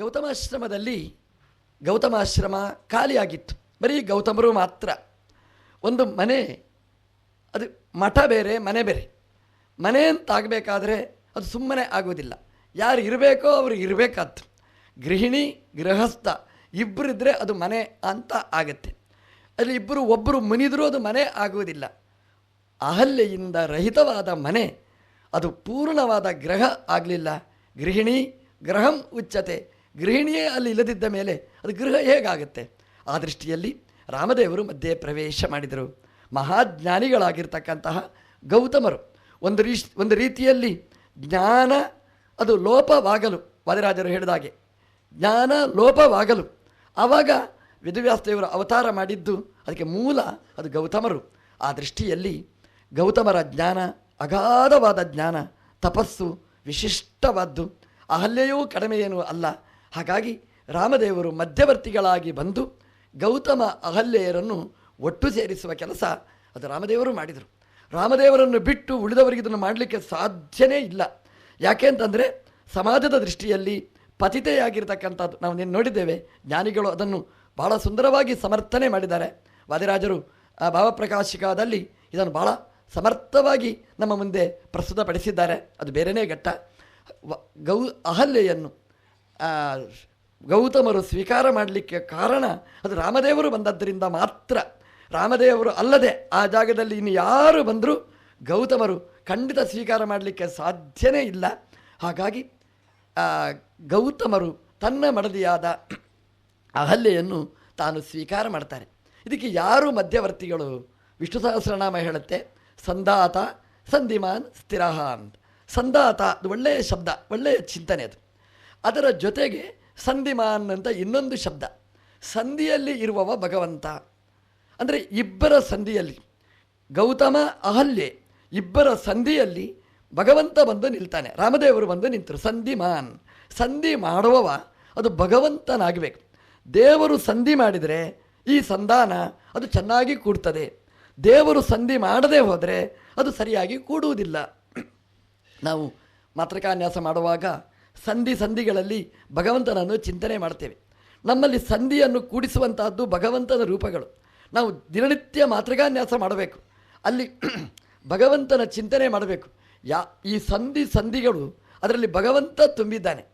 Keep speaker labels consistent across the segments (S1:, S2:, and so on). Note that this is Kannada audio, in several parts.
S1: ಗೌತಮಾಶ್ರಮದಲ್ಲಿ ಗೌತಮಾಶ್ರಮ ಖಾಲಿಯಾಗಿತ್ತು. ಬರೀ ಗೌತಮರು ಮಾತ್ರ. ಒಂದು ಮನೆ, ಅದು ಮಠ ಬೇರೆ, ಮನೆ ಬೇರೆ. ಮನೆ ಅಂತಾಗಬೇಕಾದ್ರೆ ಅದು ಸುಮ್ಮನೆ ಆಗೋದಿಲ್ಲ. ಯಾರು ಇರಬೇಕೋ ಅವರು ಇರಬೇಕಾದ್ರು ಗೃಹಿಣಿ, ಗೃಹಸ್ಥ ಇಬ್ಬರಿದ್ದರೆ ಅದು ಮನೆ ಅಂತ ಆಗುತ್ತೆ. ಅಲ್ಲಿ ಇಬ್ಬರು ಒಬ್ಬರು ಮುನಿದರೂ ಅದು ಮನೆ ಆಗುವುದಿಲ್ಲ ಅಹಲ್ಯೆಯಿಂದ ರಹಿತವಾದ ಮನೆ, ಅದು ಪೂರ್ಣವಾದ ಗ್ರಹ ಆಗಲಿಲ್ಲ. ಗೃಹಿಣಿ ಗ್ರಹಂ ಉಚ್ಚತೆ. ಗೃಹಿಣಿಯೇ ಅಲ್ಲಿ ಇಲ್ಲದಿದ್ದ ಮೇಲೆ ಅದು ಗೃಹ ಹೇಗಾಗುತ್ತೆ? ಆ ದೃಷ್ಟಿಯಲ್ಲಿ ರಾಮದೇವರು ಮಧ್ಯೆ ಪ್ರವೇಶ ಮಾಡಿದರು. ಮಹಾಜ್ಞಾನಿಗಳಾಗಿರ್ತಕ್ಕಂತಹ ಗೌತಮರು ಒಂದು ರೀ ಒಂದು ರೀತಿಯಲ್ಲಿ ಜ್ಞಾನ, ಅದು ಲೋಪವಾಗಲು, ವಾದಿರಾಜರು ಹೇಳಿದಾಗೆ ಜ್ಞಾನ ಲೋಪವಾಗಲು. ಆವಾಗ ವಿದುವ್ಯಾಸದೇವರು ಅವತಾರ ಮಾಡಿದ್ದು ಅದಕ್ಕೆ ಮೂಲ ಅದು ಗೌತಮರು. ಆ ದೃಷ್ಟಿಯಲ್ಲಿ ಗೌತಮರ ಜ್ಞಾನ, ಅಗಾಧವಾದ ಜ್ಞಾನ, ತಪಸ್ಸು ವಿಶಿಷ್ಟವಾದ್ದು. ಅಹಲ್ಯೆಯೂ ಕಡಿಮೆಯೇನೂ ಅಲ್ಲ. ಹಾಗಾಗಿ ರಾಮದೇವರು ಮಧ್ಯವರ್ತಿಗಳಾಗಿ ಬಂದು ಗೌತಮ ಅಹಲ್ಯೆಯರನ್ನು ಒಟ್ಟು ಸೇರಿಸುವ ಕೆಲಸ ಅದು ರಾಮದೇವರು ಮಾಡಿದರು. ರಾಮದೇವರನ್ನು ಬಿಟ್ಟು ಉಳಿದವರಿಗೆ ಇದನ್ನು ಮಾಡಲಿಕ್ಕೆ ಸಾಧ್ಯನೇ ಇಲ್ಲ. ಯಾಕೆ ಅಂತಂದರೆ ಸಮಾಜದ ದೃಷ್ಟಿಯಲ್ಲಿ ಪತಿತೆಯಾಗಿರ್ತಕ್ಕಂಥದ್ದು. ನಾವು ನೀನು ನೋಡಿದ್ದೇವೆ, ಜ್ಞಾನಿಗಳು ಅದನ್ನು ಬಹಳ ಸುಂದರವಾಗಿ ಸಮರ್ಥನೆ ಮಾಡಿದ್ದಾರೆ. ವಾದಿರಾಜರು ಆ ಭಾವಪ್ರಕಾಶಿಕದಲ್ಲಿ ಇದನ್ನು ಬಹಳ ಸಮರ್ಥವಾಗಿ ನಮ್ಮ ಮುಂದೆ ಪ್ರಸ್ತುತಪಡಿಸಿದ್ದಾರೆ. ಅದು ಬೇರೆಯೇ ಘಟ್ಟ. ಗೌ, ಅಹಲ್ಯೆಯನ್ನು ಗೌತಮರು ಸ್ವೀಕಾರ ಮಾಡಲಿಕ್ಕೆ ಕಾರಣ ಅದು ರಾಮದೇವರು ಬಂದದ್ದರಿಂದ ಮಾತ್ರ. ರಾಮದೇವರು ಅಲ್ಲದೆ ಆ ಜಾಗದಲ್ಲಿ ಇನ್ನು ಯಾರು ಬಂದರೂ ಗೌತಮರು ಖಂಡಿತ ಸ್ವೀಕಾರ ಮಾಡಲಿಕ್ಕೆ ಸಾಧ್ಯನೇ ಇಲ್ಲ. ಹಾಗಾಗಿ ಗೌತಮರು ತನ್ನ ಮಡದಿಯಾದ ಅಹಲ್ಯೆಯನ್ನು ತಾನು ಸ್ವೀಕಾರ ಮಾಡ್ತಾರೆ. ಇದಕ್ಕೆ ಯಾರು ಮಧ್ಯವರ್ತಿಗಳು? ವಿಷ್ಣು ಸಹಸ್ರನಾಮ ಹೇಳುತ್ತೆ, ಸಂದಾತ, ಸಂಧಿಮಾನ್ ಸ್ಥಿರಹ ಅಂತ ಸಂದಾತ, ಅದು ಒಳ್ಳೆಯ ಶಬ್ದ, ಒಳ್ಳೆಯ ಚಿಂತನೆ ಅದು. ಅದರ ಜೊತೆಗೆ ಸಂಧಿಮಾನ್ ಅಂತ ಇನ್ನೊಂದು ಶಬ್ದ. ಸಂಧಿಯಲ್ಲಿ ಇರುವವ ಭಗವಂತ. ಅಂದರೆ ಇಬ್ಬರ ಸಂಧಿಯಲ್ಲಿ. ಗೌತಮ ಅಹಲ್ಯೆ ಇಬ್ಬರ ಸಂಧಿಯಲ್ಲಿ ಭಗವಂತ ಬಂದು ನಿಲ್ತಾನೆ. ರಾಮದೇವರು ಬಂದು ನಿಂತರು. ಸಂಧಿಮಾನ್. ಸಂಧಿ ಮಾಡುವವ ಅದು ಭಗವಂತನಾಗಬೇಕು. ದೇವರು ಸಂಧಿ ಮಾಡಿದರೆ ಈ ಸಂಧಾನ ಅದು ಚೆನ್ನಾಗಿ ಕೂಡ್ತದೆ. ದೇವರು ಸಂಧಿ ಮಾಡದೇ ಹೋದರೆ ಅದು ಸರಿಯಾಗಿ ಕೂಡುವುದಿಲ್ಲ. ನಾವು ಮಾತೃಕಾನ್ಯಾಸ ಮಾಡುವಾಗ ಸಂಧಿ ಸಂಧಿಗಳಲ್ಲಿ ಭಗವಂತನನ್ನು ಚಿಂತನೆ ಮಾಡ್ತೇವೆ. ನಮ್ಮಲ್ಲಿ ಸಂಧಿಯನ್ನು ಕೂಡಿಸುವಂತಹದ್ದು ಭಗವಂತನ ರೂಪಗಳು. ನಾವು ದಿನನಿತ್ಯ ಮಾತೃಗಾನ್ಯಾಸ ಮಾಡಬೇಕು. ಅಲ್ಲಿ ಭಗವಂತನ ಚಿಂತನೆ ಮಾಡಬೇಕು. ಯಾ, ಈ ಸಂಧಿ ಸಂಧಿಗಳು ಅದರಲ್ಲಿ ಭಗವಂತ ತುಂಬಿದ್ದಾನೆ.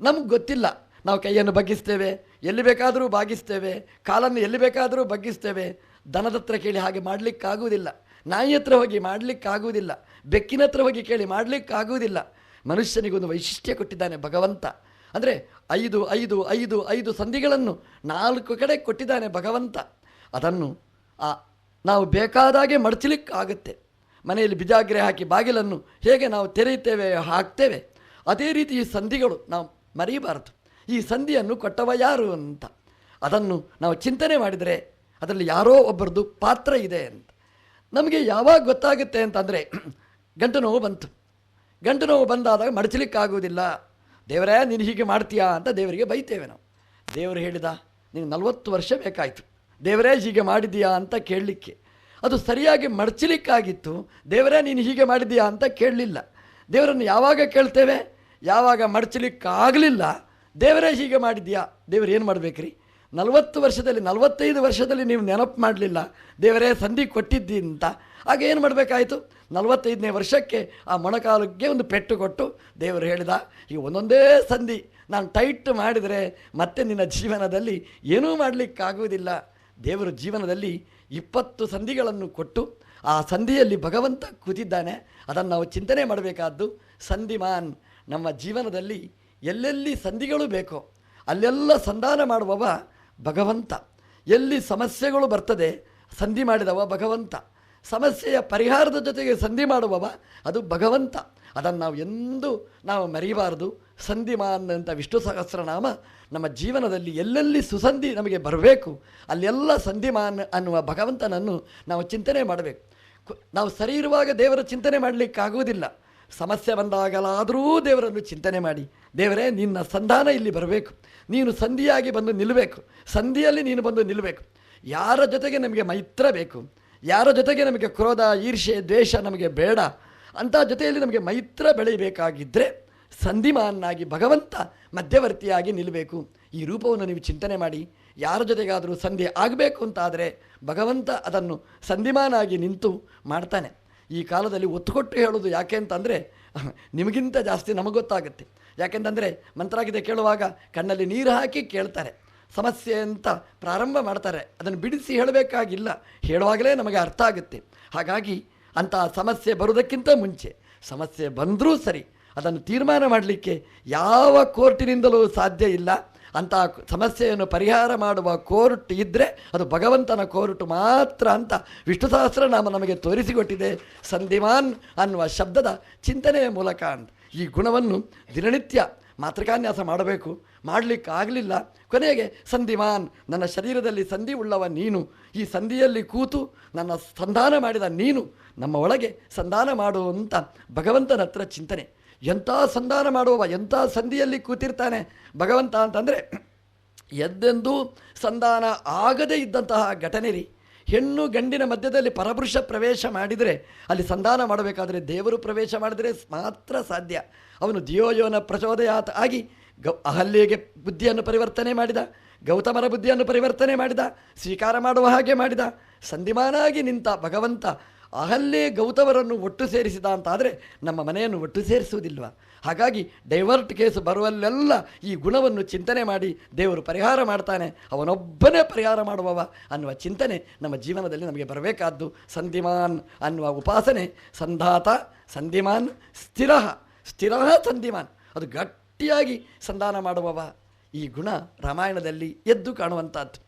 S1: ನಮ್ಗೆ ಗೊತ್ತಿಲ್ಲ. ನಾವು ಕೈಯನ್ನು ಬಗ್ಗಿಸ್ತೇವೆ, ಎಲ್ಲಿ ಬೇಕಾದರೂ ಬಾಗಿಸ್ತೇವೆ, ಕಾಲನ್ನು ಎಲ್ಲಿ ಬೇಕಾದರೂ ಬಗ್ಗಿಸ್ತೇವೆ. ದನದ ಹತ್ರ ಕೇಳಿ ಹಾಗೆ ಮಾಡಲಿಕ್ಕಾಗುವುದಿಲ್ಲ. ನಾಯಿ ಹತ್ರ ಹೋಗಿ ಮಾಡಲಿಕ್ಕಾಗುವುದಿಲ್ಲ. ಬೆಕ್ಕಿನ ಹತ್ರ ಹೋಗಿ ಕೇಳಿ ಮಾಡಲಿಕ್ಕಾಗುವುದಿಲ್ಲ. ಮನುಷ್ಯನಿಗೊಂದು ವೈಶಿಷ್ಟ್ಯ ಕೊಟ್ಟಿದ್ದಾನೆ ಭಗವಂತ. ಅಂದರೆ ಐದು ಐದು ಐದು ಐದು ಸಂಧಿಗಳನ್ನು ನಾಲ್ಕು ಕಡೆ ಕೊಟ್ಟಿದ್ದಾನೆ ಭಗವಂತ. ಅದನ್ನು, ಆ, ನಾವು ಬೇಕಾದಾಗೆ ಮಡಚಲಿಕ್ಕಾಗುತ್ತೆ. ಮನೆಯಲ್ಲಿ ಬಿಜಾಗ್ರೆ ಹಾಕಿ ಬಾಗಿಲನ್ನು ಹೇಗೆ ನಾವು ತೆರೆಯುತ್ತೇವೆ, ಹಾಕ್ತೇವೆ, ಅದೇ ರೀತಿ ಈ ಸಂಧಿಗಳು ನಾವು ಮರೀಬಾರದು ಈ ಸಂಧಿಯನ್ನು ಕೊಟ್ಟವ ಯಾರು ಅಂತ. ಅದನ್ನು ನಾವು ಚಿಂತನೆ ಮಾಡಿದರೆ ಅದರಲ್ಲಿ ಯಾರೋ ಒಬ್ಬರದ್ದು ಪಾತ್ರ ಇದೆ ಅಂತ. ನಮಗೆ ಯಾವಾಗ ಗೊತ್ತಾಗುತ್ತೆ ಅಂತಂದರೆ, ಗಂಟು ನೋವು ಬಂತು. ಗಂಟು ನೋವು ಬಂದಾದಾಗ ಮಡಚಲಿಕ್ಕಾಗುವುದಿಲ್ಲ. ದೇವರೇ, ನೀನು ಹೀಗೆ ಮಾಡ್ತೀಯಾ ಅಂತ ದೇವರಿಗೆ ಬೈತೇವೆ ನಾವು. ದೇವರು ಹೇಳಿದ ನೀನು ನಲವತ್ತು ವರ್ಷ ಬೇಕಾಯಿತು. ದೇವರೇ, ಹೀಗೆ ಮಾಡಿದೀಯಾ ಅಂತ ಕೇಳಲಿಕ್ಕೆ. ಅದು ಸರಿಯಾಗಿ ಮಡಚಲಿಕ್ಕಾಗಿತ್ತು. ದೇವರೇ, ನೀನು ಹೀಗೆ ಮಾಡಿದೀಯಾ ಅಂತ ಕೇಳಲಿಲ್ಲ. ದೇವರನ್ನು ಯಾವಾಗ ಕೇಳ್ತೇವೆ? ಯಾವಾಗ ಮಡಚಲಿಕ್ಕಾಗಲಿಲ್ಲ? ದೇವರೇ, ಹೀಗೆ ಮಾಡಿದ್ಯಾ ದೇವರು ಏನು ಮಾಡಬೇಕ್ರಿ? ನಲವತ್ತು ವರ್ಷದಲ್ಲಿ, ನಲವತ್ತೈದು ವರ್ಷದಲ್ಲಿ ನೀವು ನೆನಪು ಮಾಡಲಿಲ್ಲ. ದೇವರೇ, ಸಂಧಿ ಕೊಟ್ಟಿದ್ದಿ ಅಂತ. ಆಗ ಏನು ಮಾಡಬೇಕಾಯಿತು? ನಲವತ್ತೈದನೇ ವರ್ಷಕ್ಕೆ ಆ ಮೊಣಕಾಲಕ್ಕೆ ಒಂದು ಪೆಟ್ಟು ಕೊಟ್ಟು ದೇವರು ಹೇಳಿದ, ಈ ಒಂದೊಂದೇ ಸಂಧಿ ನಾನು ಟೈಟ್ ಮಾಡಿದರೆ ಮತ್ತೆ ನಿನ್ನ ಜೀವನದಲ್ಲಿ ಏನೂ ಮಾಡಲಿಕ್ಕಾಗುವುದಿಲ್ಲ. ದೇವರು ಜೀವನದಲ್ಲಿ ಇಪ್ಪತ್ತು ಸಂಧಿಗಳನ್ನು ಕೊಟ್ಟು ಆ ಸಂಧಿಯಲ್ಲಿ ಭಗವಂತ ಕೂತಿದ್ದಾನೆ. ಅದನ್ನು ನಾವು ಚಿಂತನೆ ಮಾಡಬೇಕಾದ್ದು ಸಂಧಿಮಾನ್. ನಮ್ಮ ಜೀವನದಲ್ಲಿ ಎಲ್ಲೆಲ್ಲಿ ಸಂಧಿಗಳು ಬೇಕೋ, ಅಲ್ಲೆಲ್ಲ ಸಂಧಾನ ಮಾಡುವವ ಭಗವಂತ. ಎಲ್ಲಿ ಸಮಸ್ಯೆಗಳು ಬರ್ತದೆ, ಸಂಧಿ ಮಾಡಿದವ ಭಗವಂತ. ಸಮಸ್ಯೆಯ ಪರಿಹಾರದ ಜೊತೆಗೆ ಸಂಧಿ ಮಾಡುವವ, ಅದು ಭಗವಂತ. ಅದನ್ನು ನಾವು ಎಂದೂ ನಾವು ಮರೆಯಬಾರದು ಸಂಧಿಮಾನ್ ಅಂತ ವಿಷ್ಣು ಸಹಸ್ರನಾಮ ನಮ್ಮ ಜೀವನದಲ್ಲಿ ಎಲ್ಲೆಲ್ಲಿ ಸುಸಂಧಿ ನಮಗೆ ಬರಬೇಕು, ಅಲ್ಲೆಲ್ಲ ಸಂಧಿಮಾನ್ ಅನ್ನುವ ಭಗವಂತನನ್ನು ನಾವು ಚಿಂತನೆ ಮಾಡಬೇಕು. ನಾವು ಸರಿ ಇರುವಾಗ ದೇವರ ಚಿಂತನೆ ಮಾಡಲಿಕ್ಕಾಗುವುದಿಲ್ಲ. ಸಮಸ್ಯೆ ಬಂದಾಗಲಾದರೂ ದೇವರನ್ನು ಚಿಂತನೆ ಮಾಡಿ. ದೇವರೇ, ನಿನ್ನ ಸಂಧಾನ ಇಲ್ಲಿ ಬರಬೇಕು. ನೀನು ಸಂಧಿಯಾಗಿ ಬಂದು ನಿಲ್ಲಬೇಕು ಸಂಧಿಯಲ್ಲಿ ನೀನು ಬಂದು ನಿಲ್ಲಬೇಕು ಯಾರ ಜೊತೆಗೆ ನಮಗೆ ಮೈತ್ರ ಬೇಕು? ಯಾರ ಜೊತೆಗೆ ನಮಗೆ ಕ್ರೋಧ ಈರ್ಷೆ ದ್ವೇಷ ನಮಗೆ ಬೇಡ. ಅಂಥ ಜೊತೆಯಲ್ಲಿ ನಮಗೆ ಮೈತ್ರ ಬೆಳೆಯಬೇಕಾಗಿದ್ದರೆ ಸಂಧಿಮಾನಾಗಿ ಭಗವಂತ ಮಧ್ಯವರ್ತಿಯಾಗಿ ನಿಲ್ಲಬೇಕು ಈ ರೂಪವನ್ನು ನೀವು ಚಿಂತನೆ ಮಾಡಿ, ಯಾರ ಜೊತೆಗಾದರೂ ಸಂಧಿ ಆಗಬೇಕು ಅಂತಾದರೆ ಭಗವಂತ ಅದನ್ನು ಸಂಧಿಮಾನಾಗಿ ನಿಂತು ಮಾಡ್ತಾನೆ. ಈ ಕಾಲದಲ್ಲಿ ಒತ್ತು ಕೊಟ್ಟು ಹೇಳೋದು ಯಾಕೆ ಅಂತಂದರೆ, ನಿಮಗಿಂತ ಜಾಸ್ತಿ ನಮಗೆ ಗೊತ್ತಾಗುತ್ತೆ. ಯಾಕೆಂತಂದರೆ ಮಂತ್ರಾಗಿದೆ ಕೇಳುವಾಗ ಕಣ್ಣಲ್ಲಿ ನೀರು ಹಾಕಿ ಕೇಳ್ತಾರೆ. ಸಮಸ್ಯೆ ಅಂತ ಪ್ರಾರಂಭ ಮಾಡ್ತಾರೆ. ಅದನ್ನು ಬಿಡಿಸಿ ಹೇಳಬೇಕಾಗಿಲ್ಲ. ಹೇಳುವಾಗಲೇ ನಮಗೆ ಅರ್ಥ ಆಗುತ್ತೆ. ಹಾಗಾಗಿ ಅಂತಹ ಸಮಸ್ಯೆ ಬರುವುದಕ್ಕಿಂತ ಮುಂಚೆ, ಸಮಸ್ಯೆ ಬಂದರೂ ಸರಿ, ಅದನ್ನು ತೀರ್ಮಾನ ಮಾಡಲಿಕ್ಕೆ ಯಾವ ಕೋರ್ಟಿನಿಂದಲೂ ಸಾಧ್ಯ ಇಲ್ಲ. ಅಂತಹ ಸಮಸ್ಯೆಯನ್ನು ಪರಿಹಾರ ಮಾಡುವ ಕೋರ್ಟ್ ಇದ್ದರೆ ಅದು ಭಗವಂತನ ಕೋರ್ಟ್ ಮಾತ್ರ ಅಂತ ವಿಷ್ಣು ಸಹಸ್ರನಾಮ ನಮಗೆ ತೋರಿಸಿಕೊಟ್ಟಿದೆ. ಸಂಧಿಮಾನ್ ಅನ್ನುವ ಶಬ್ದದ ಚಿಂತನೆಯ ಮೂಲಕ ಅಂತ. ಈ ಗುಣವನ್ನು ದಿನನಿತ್ಯ ಮಾತೃಕಾನ್ಯಾಸ ಮಾಡಬೇಕು. ಮಾಡಲಿಕ್ಕಾಗಲಿಲ್ಲ. ಕೊನೆಗೆ ಸಂಧಿಮಾನ್ ನನ್ನ ಶರೀರದಲ್ಲಿ ಸಂಧಿ ಉಳ್ಳವ ನೀನು. ಈ ಸಂಧಿಯಲ್ಲಿ ಕೂತು ನನ್ನ ಸಂಧಾನ ಮಾಡಿದ ನೀನು. ನಮ್ಮ ಒಳಗೆ ಸಂಧಾನ ಮಾಡುವಂಥ ಭಗವಂತನ ಹತ್ರ ಚಿಂತನೆ. ಎಂಥ ಸಂಧಾನ ಮಾಡುವವ, ಎಂಥ ಸಂಧಿಯಲ್ಲಿ ಕೂತಿರ್ತಾನೆ ಭಗವಂತ ಅಂತಂದರೆ, ಎದ್ದೆಂದೂ ಸಂಧಾನ ಆಗದೇ ಇದ್ದಂತಹ ಘಟನೆ ರೀ. ಹೆಣ್ಣು ಗಂಡಿನ ಮಧ್ಯದಲ್ಲಿ ಪರಪುರುಷ ಪ್ರವೇಶ ಮಾಡಿದರೆ, ಅಲ್ಲಿ ಸಂಧಾನ ಮಾಡಬೇಕಾದರೆ ದೇವರು ಪ್ರವೇಶ ಮಾಡಿದರೆ ಮಾತ್ರ ಸಾಧ್ಯ. ಅವನು ದಿಯೋಯೋನ ಪ್ರಚೋದಯಾತ ಆಗಿ ಗೌ, ಅಹಲ್ಯೆಗೆ ಬುದ್ಧಿಯನ್ನು ಪರಿವರ್ತನೆ ಮಾಡಿದ, ಗೌತಮರ ಬುದ್ಧಿಯನ್ನು ಪರಿವರ್ತನೆ ಮಾಡಿದ, ಸ್ವೀಕಾರ ಮಾಡುವ ಹಾಗೆ ಮಾಡಿದ, ಸಂಧಿಮಾನಾಗಿ ನಿಂತ ಭಗವಂತ ಅಹಲ್ಯೆ ಗೌತಮರನ್ನು ಒಟ್ಟು ಸೇರಿಸಿದ ಅಂತಾದರೆ ನಮ್ಮ ಮನೆಯನ್ನು ಒಟ್ಟು ಸೇರಿಸುವುದಿಲ್ವ? ಹಾಗಾಗಿ ಡೈವರ್ಟ್ ಕೇಸ್ ಬರುವಲ್ಲೆಲ್ಲ ಈ ಗುಣವನ್ನು ಚಿಂತನೆ ಮಾಡಿ ದೇವರು ಪರಿಹಾರ ಮಾಡ್ತಾನೆ, ಅವನೊಬ್ಬನೇ ಪರಿಹಾರ ಮಾಡುವವ ಅನ್ನುವ ಚಿಂತನೆ ನಮ್ಮ ಜೀವನದಲ್ಲಿ ನಮಗೆ ಬರಬೇಕಾದ್ದು. ಸಂಧಿಮಾನ್ ಅನ್ನುವ ಉಪಾಸನೆ, ಸಂಧಾತ, ಸಂಧಿಮಾನ್ ಸ್ಥಿರ ಸ್ಥಿರ ಸಂಧಿಮಾನ್. ಅದು ಗಟ್ಟಿಯಾಗಿ ಸಂಧಾನ ಮಾಡುವವ. ಈ ಗುಣ ರಾಮಾಯಣದಲ್ಲಿ ಎದ್ದು ಕಾಣುವಂಥದ್ದು.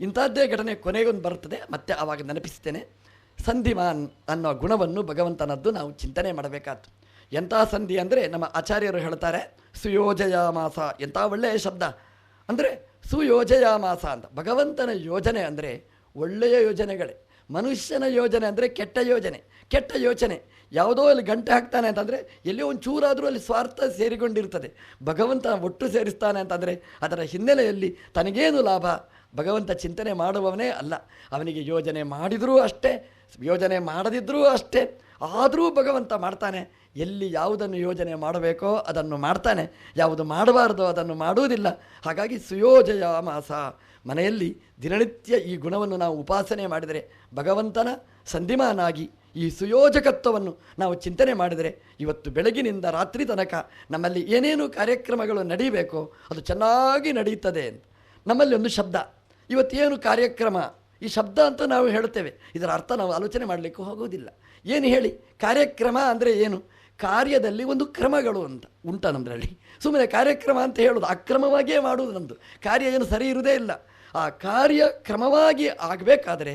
S1: ಇಂಥದ್ದೇ ಘಟನೆ ಕೊನೆಗೊಂದು ಬರುತ್ತದೆ, ಮತ್ತೆ ಆವಾಗ ನೆನಪಿಸ್ತೇನೆ ಸಂಧಿಮಾನ್ ಅನ್ನೋ ಗುಣವನ್ನು ಭಗವಂತನದ್ದು ನಾವು ಚಿಂತನೆ ಮಾಡಬೇಕಾದ್ದು. ಎಂಥ ಸಂಧಿ ಅಂದರೆ ನಮ್ಮ ಆಚಾರ್ಯರು ಹೇಳ್ತಾರೆ ಸುಯೋಜಯ ಮಾಸ ಎಂಥ ಒಳ್ಳೆಯ ಶಬ್ದ. ಅಂದರೆ ಸುಯೋಜಯ ಮಾಸ ಅಂತ. ಭಗವಂತನ ಯೋಜನೆ ಅಂದರೆ ಒಳ್ಳೆಯ ಯೋಜನೆಗಳೇ. ಮನುಷ್ಯನ ಯೋಜನೆ ಅಂದರೆ ಕೆಟ್ಟ ಯೋಜನೆ, ಕೆಟ್ಟ ಯೋಚನೆ. ಯಾವುದೋ ಅಲ್ಲಿ ಗಂಟೆ ಹಾಕ್ತಾನೆ ಅಂತಂದರೆ ಎಲ್ಲಿಯೋ ಒಂದು ಚೂರಾದರೂ ಅಲ್ಲಿ ಸ್ವಾರ್ಥ ಸೇರಿಕೊಂಡಿರ್ತದೆ. ಭಗವಂತ ಒಟ್ಟು ಸೇರಿಸ್ತಾನೆ ಅಂತಂದರೆ ಅದರ ಹಿನ್ನೆಲೆಯಲ್ಲಿ ತನಗೇನು ಲಾಭ? ಭಗವಂತ ಚಿಂತನೆ ಮಾಡುವವನೇ ಅಲ್ಲ. ಅವನಿಗೆ ಯೋಜನೆ ಮಾಡಿದರೂ ಅಷ್ಟೇ, ಯೋಜನೆ ಮಾಡದಿದ್ದರೂ ಅಷ್ಟೇ, ಆದರೂ ಭಗವಂತ ಮಾಡ್ತಾನೆ. ಎಲ್ಲಿ ಯಾವುದನ್ನು ಯೋಜನೆ ಮಾಡಬೇಕೋ ಅದನ್ನು ಮಾಡ್ತಾನೆ. ಯಾವುದು ಮಾಡಬಾರ್ದೋ ಅದನ್ನು ಮಾಡುವುದಿಲ್ಲ. ಹಾಗಾಗಿ ಸುಯೋಜಯ ಮಾಸ. ಮನೆಯಲ್ಲಿ ದಿನನಿತ್ಯ ಈ ಗುಣವನ್ನು ನಾವು ಉಪಾಸನೆ ಮಾಡಿದರೆ, ಭಗವಂತನ ಸಂಧಿಮಾನಾಗಿ ಈ ಸುಯೋಜಕತ್ವವನ್ನು ನಾವು ಚಿಂತನೆ ಮಾಡಿದರೆ, ಇವತ್ತು ಬೆಳಗಿನಿಂದ ರಾತ್ರಿ ತನಕ ನಮ್ಮಲ್ಲಿ ಏನೇನು ಕಾರ್ಯಕ್ರಮಗಳು ನಡೀಬೇಕೋ ಅದು ಚೆನ್ನಾಗಿ ನಡೆಯುತ್ತದೆ ನಮ್ಮಲ್ಲಿ ಒಂದು ಶಬ್ದ. ಇವತ್ತೇನು ಕಾರ್ಯಕ್ರಮ? ಈ ಶಬ್ದ ಅಂತ ನಾವು ಹೇಳ್ತೇವೆ. ಇದರ ಅರ್ಥ ನಾವು ಆಲೋಚನೆ ಮಾಡಲಿಕ್ಕೂ ಹೋಗೋದಿಲ್ಲ ಏನು ಹೇಳಿ? ಕಾರ್ಯಕ್ರಮ ಅಂದರೆ ಏನು? ಕಾರ್ಯದಲ್ಲಿ ಒಂದು ಕ್ರಮಗಳು ಅಂತ ಉಂಟ ನಮ್ಮದ್ರಲ್ಲಿ ಸುಮ್ಮನೆ ಕಾರ್ಯಕ್ರಮ ಅಂತ ಹೇಳೋದು, ಅಕ್ರಮವಾಗಿಯೇ ಮಾಡುವುದು ನಮ್ಮದು ಕಾರ್ಯ ಏನು ಸರಿ ಇರುವುದೇ ಇಲ್ಲ. ಆ ಕಾರ್ಯ ಕ್ರಮವಾಗಿ ಆಗಬೇಕಾದರೆ